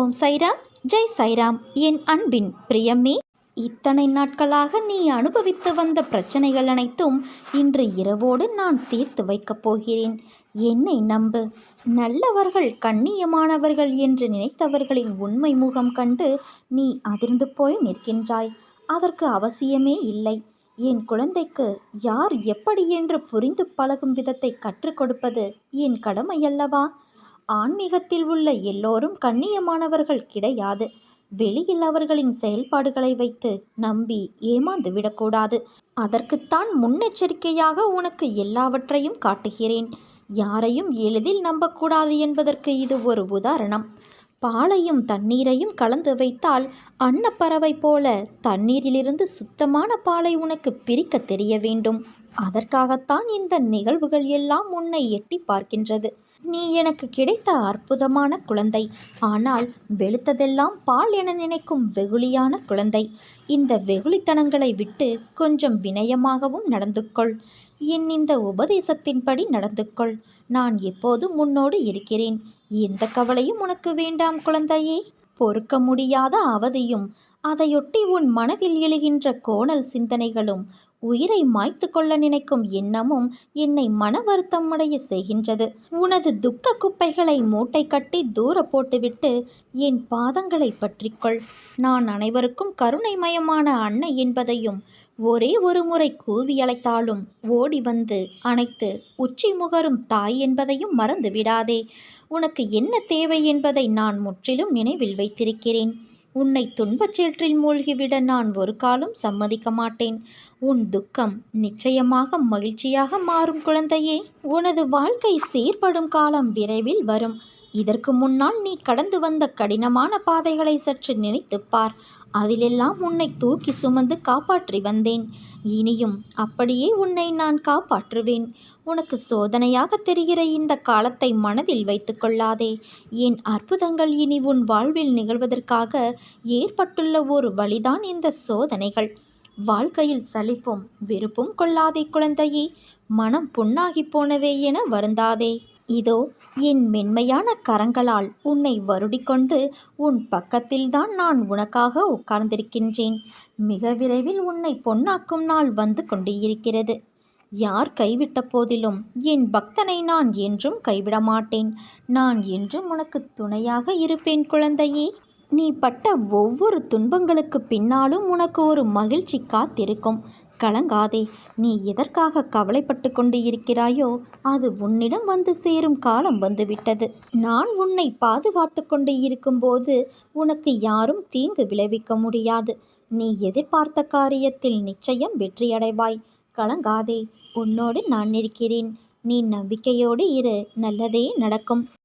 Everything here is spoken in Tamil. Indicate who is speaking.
Speaker 1: ஓம் சைராம் ஜெய் சைராம். என் அன்பின் பிரியமே இத்தனை நாட்களாக நீ அனுபவித்து வந்த பிரச்சனைகள் அனைத்தும் இன்று இரவோடு நான் தீர்த்து வைக்கப் போகிறேன். என்னை நம்பு நல்லவர்கள் கண்ணியமானவர்கள் என்று நினைத்தவர்களின் உண்மை முகம் கண்டு நீ அதிர்ந்து போய் நிற்கின்றாய். அதற்கு அவசியமே இல்லை. என் குழந்தைக்கு யார் எப்படி என்று புரிந்து பழகும் விதத்தை கற்றுக் கொடுப்பது என் கடமையல்லவா? ஆன்மீகத்தில் உள்ள எல்லோரும் கண்ணியமானவர்கள் கிடையாது. வெளியில் அவர்களின் செயல்பாடுகளை வைத்து நம்பி ஏமாந்து விடக்கூடாது. அதற்குத்தான் முன்னெச்சரிக்கையாக உனக்கு எல்லாவற்றையும் காட்டுகிறேன். யாரையும் எளிதில் நம்பக்கூடாது என்பதற்கு இது ஒரு உதாரணம். பாலையும் தண்ணீரையும் கலந்து வைத்தால் அன்னப்பறவை போல தண்ணீரிலிருந்து சுத்தமான பாலை உனக்கு பிரிக்க தெரிய வேண்டும். அதற்காகத்தான் இந்த நிகழ்வுகள் எல்லாம் உன்னை எட்டி பார்க்கின்றது. நீ எனக்கு கிடைத்த அற்புதமான குழந்தை. ஆனால் வெளுத்ததெல்லாம் பால் என நினைக்கும் வெகுளியான குழந்தை. இந்த வெகுளித்தனங்களை விட்டு கொஞ்சம் வினயமாகவும் நடந்து கொள் என் இந்த உபதேசத்தின்படி நடந்து கொள் நான் எப்போதும் முன்னோடு இருக்கிறேன். எந்த கவலையும் உனக்கு வேண்டாம் குழந்தையே. பொறுக்க முடியாத அவதியும் அதையொட்டி உன் மனதில் எழுகின்ற கோணல் சிந்தனைகளும் உயிரை மாய்த்து கொள்ள நினைக்கும் எண்ணமும் என்னை மன வருத்தம் அடைய செய்கின்றது. உனது துக்க குப்பைகளை மூட்டை கட்டி தூர போட்டுவிட்டு என் பாதங்களை பற்றிக்கொள். நான் அனைவருக்கும் கருணைமயமான அன்னை என்பதையும் ஒரே ஒரு முறை கூவி அழைத்தாலும் ஓடி வந்து அணைத்து உச்சி முகரும் தாய் என்பதையும் மறந்து விடாதே உனக்கு என்ன தேவை என்பதை நான் முற்றிலும் நினைவில் வைத்திருக்கிறேன். உன்னை துன்பச் சேற்றில் மூழ்கிவிட நான் ஒரு காலம் சம்மதிக்க மாட்டேன். உன் துக்கம் நிச்சயமாக மகிழ்ச்சியாக மாறும் குழந்தையே. உனது வாழ்க்கை சீர்படும் காலம் விரைவில் வரும். இதற்கு முன்னால் நீ கடந்து வந்த கடினமான பாதைகளை சற்று நினைத்துப் பார். அதிலெல்லாம் உன்னை தூக்கி சுமந்து காப்பாற்றி வந்தேன். இனியும் அப்படியே உன்னை நான் காப்பாற்றுவேன். உனக்கு சோதனையாக தெரிகிற இந்த காலத்தை மனதில் வைத்துக்கொள்ளாதே என் அற்புதங்கள் இனி உன் வாழ்வில் நிகழ்வதற்காக ஏற்பட்டுள்ள ஒரு வழிதான் இந்த சோதனைகள். வாழ்க்கையில் சலிப்பும் வெறுப்பும் கொள்ளாதே குழந்தையே. மனம் புண்ணாகி போனவே என வருந்தாதே. இதோ என் மென்மையான கரங்களால் உன்னை வருடிக்கொண்டு உன் பக்கத்தில்தான் நான் உனக்காக உட்கார்ந்திருக்கின்றேன். மிக விரைவில் உன்னை பொன்னாக்கும் நாள் வந்து கொண்டு இருக்கிறது யார் கைவிட்ட போதிலும் என் பக்தனை நான் என்றும் கைவிட மாட்டேன் நான் என்றும் உனக்கு துணையாக இருப்பேன் குழந்தையே. நீ பட்ட ஒவ்வொரு துன்பங்களுக்கு பின்னாலும் உனக்கு ஒரு மகிழ்ச்சி காத்திருக்கும். கலங்காதே. நீ எதற்காக கவலைப்பட்டு கொண்டு இருக்கிறாயோ அது உன்னிடம் வந்து சேரும் காலம் வந்துவிட்டது. நான் உன்னை பாதுகாத்து கொண்டு இருக்கும்போது உனக்கு யாரும் தீங்கு விளைவிக்க முடியாது. நீ எதிர்பார்த்த காரியத்தில் நிச்சயம் வெற்றியடைவாய். கலங்காதே. உன்னோடு நான் இருக்கிறேன். நீ நம்பிக்கையோடு இரு. நல்லதே நடக்கும்.